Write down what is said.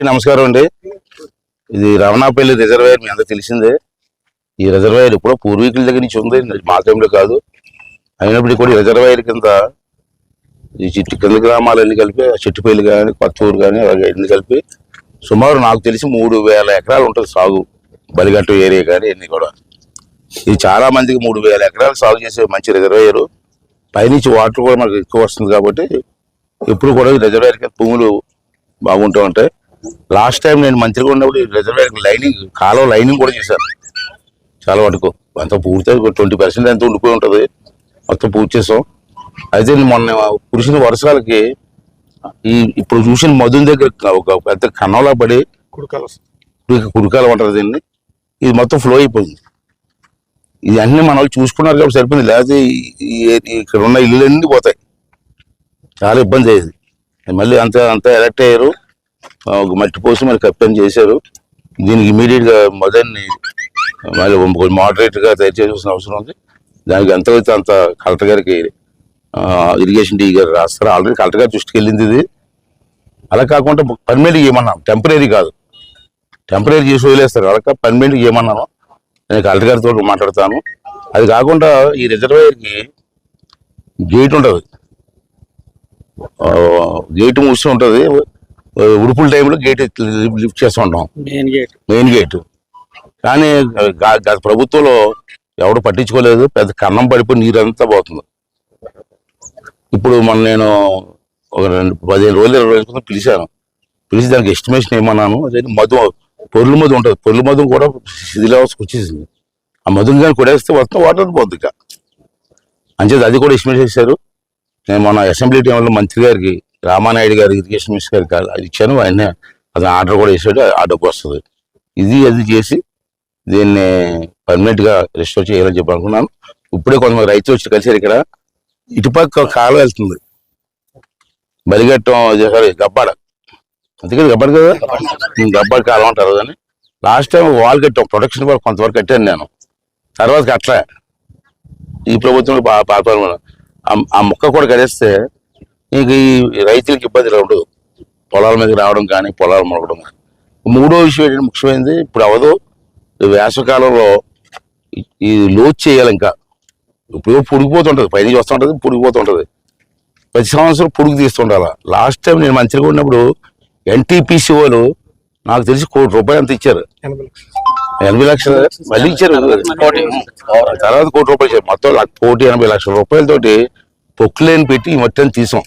నమస్కారం అండి. ఇది రమణాపల్లి రిజర్వాయర్ మీ అందరూ తెలిసిందే. ఈ రిజర్వాయర్ ఇప్పుడు పూర్వీకుల దగ్గర నుంచి ఉంది. మా టైంలో కాదు. అయినప్పటికీ కూడా రిజర్వాయర్ కింద ఈ చిట్టు కింద గ్రామాలన్నీ కలిపి ఆ చెట్టుపల్లి కానీ కొత్తూరు కానీ అలాగే అన్ని కలిపి సుమారు నాకు తెలిసి మూడు వేల ఎకరాలు ఉంటుంది సాగు. బలిగట్టు ఏరియా కానీ అన్ని కూడా. ఇది చాలా మందికి మూడు వేల ఎకరాలు సాగు చేసే మంచి రిజర్వాయర్. పైనుంచి వాటర్ కూడా మనకు ఎక్కువ వస్తుంది కాబట్టి ఎప్పుడు కూడా ఈ రిజర్వాయర్ కింద భూములు బాగుంటూ ఉంటాయి. లాస్ట్ టైం నేను మంత్రిగా ఉన్నప్పుడు ఈ రిజర్వాయర్ లైనింగ్ కాలువ లైనింగ్ కూడా చేశాను. చాలా వరకు అంత పూర్తి ట్వంటీ పర్సెంట్ ఎంత ఉండిపోయి ఉంటుంది. మొత్తం పూర్తి చేసాం. అయితే మొన్న కురిసిన వర్షాలకి ఈ ఇప్పుడు చూసిన మధుని దగ్గర ఒక పెద్ద కన్నంలా పడి కుడకాల కుడి- కుడికాలం అంటారు దీన్ని. ఇది మొత్తం ఫ్లో అయిపోయింది. ఇది అన్ని మన వాళ్ళు చూసుకున్నారు కాబట్టి సరిపోయింది. లేకపోతే ఇక్కడ ఉన్న ఇల్లులన్నీ పోతాయి. చాలా ఇబ్బంది అయ్యేది. మళ్ళీ అంత అంత ఎలక్ట్ అయ్యారు. ఒక మట్టి పోసి మరి కప్పని చేశారు. దీనికి ఇమీడియట్గా మదర్ని మళ్ళీ మోడరేట్గా తయారు చేయాల్సిన అవసరం ఉంది. దానికి ఎంత అయితే అంత కలెక్టర్ గారికి ఇరిగేషన్ డీ గారు రాస్తారు? ఆల్రెడీ కలెక్టర్ గారి దృష్టికి వెళ్ళింది ఇది. అలా కాకుండా పర్మనెంట్ ఏమన్నా టెంపరీ కాదు. టెంపరీ చేసి వదిలేస్తారు. అలా పర్మనెంట్ ఏమన్నాను? నేను కలెక్టర్ గారితో మాట్లాడతాను. అది కాకుండా ఈ రిజర్వాయర్కి గేట్ ఉంటుంది. గేట్ మూసి ఉంటుంది. ఉడుపుల టైంలో గేట్ లిఫ్ట్ చేస్తూ ఉంటాం. మెయిన్ గేట్ మెయిన్ గేట్ కానీ గత ప్రభుత్వంలో ఎవడు పట్టించుకోలేదు. పెద్ద కన్నం పడిపోయి నీరంతా పోతుంది. ఇప్పుడు మొన్న నేను ఒక రెండు పదిహేను రోజులు ఇరవై రోజుల క్రితం పిలిచాను. పిలిచి దానికి ఎస్టిమేషన్ ఏమన్నాను? అదే మధు పొర్లు మధు ఉంటుంది. పొర్లు మధు కూడా శిథిలావస్థకు వచ్చేసింది. ఆ మధుని కానీ కొడేస్తే మొత్తం వాటర్ పోద్ది ఇక అంచేది అది కూడా ఎస్టిమేట్ చేశారు. నేను మొన్న అసెంబ్లీ టైంలో మంత్రి గారికి రామానాయుడు గారు ఇరిగేషన్ మినిస్టర్ గారికి అది ఇచ్చాను ఆయన అతను ఆర్డర్ కూడా వేసాడు ఆ డబ్బు వస్తుంది. ఇది అది చేసి దీన్ని పర్మనెంట్గా రిస్టోర్ చేయాలని చెప్పి అనుకున్నాను. ఇప్పుడే కొంతమంది రైతులు వచ్చి కలిసారు ఇక్కడ. ఇటుపక్క కాలు వెళ్తుంది. బలిగట్టం సారీ గబ్బాడ. అందుకని గబ్బాడు కదా? గబ్బాడు కాలం అంటారు కానీ లాస్ట్ టైం వాల్ కట్టాం ప్రొటెక్షన్ కూడా కొంతవరకు కట్టాను నేను. తర్వాత కట్టలే. ఈ ప్రభుత్వం బా- పాపాలు ఆ మొక్క కూడా కడేస్తే ఇంక ఈ రైతులకి ఇబ్బంది ఉండదు పొలాల మీద రావడం కానీ పొలాలు మొలకడం కానీ. మూడో విషయం ఏంటంటే ముఖ్యమైనది ఇప్పుడు అవదు వేసవకాలంలో ఈ- లోతు చేయాలి ఇంకా. ఇప్పుడు పుడిగిపోతుంటది పైన వస్తుంటది పుడిగిపోతుంటది. ప్రతి సంవత్సరం పురుగు తీస్తుండాలి. లాస్ట్ టైం నేను మంచిగా ఉన్నప్పుడు ఎన్టీపీసీ వాళ్ళు నాకు తెలిసి కోటి రూపాయలు అంత ఇచ్చారు. ఎనభై లక్షలు. మళ్ళీ ఇచ్చారు. తర్వాత కోటి రూపాయలు ఇచ్చారు. మొత్తం కోటి ఎనభై లక్షల రూపాయలతోటి పొక్కులేని పెట్టి ఈ మొత్తం తీసాం.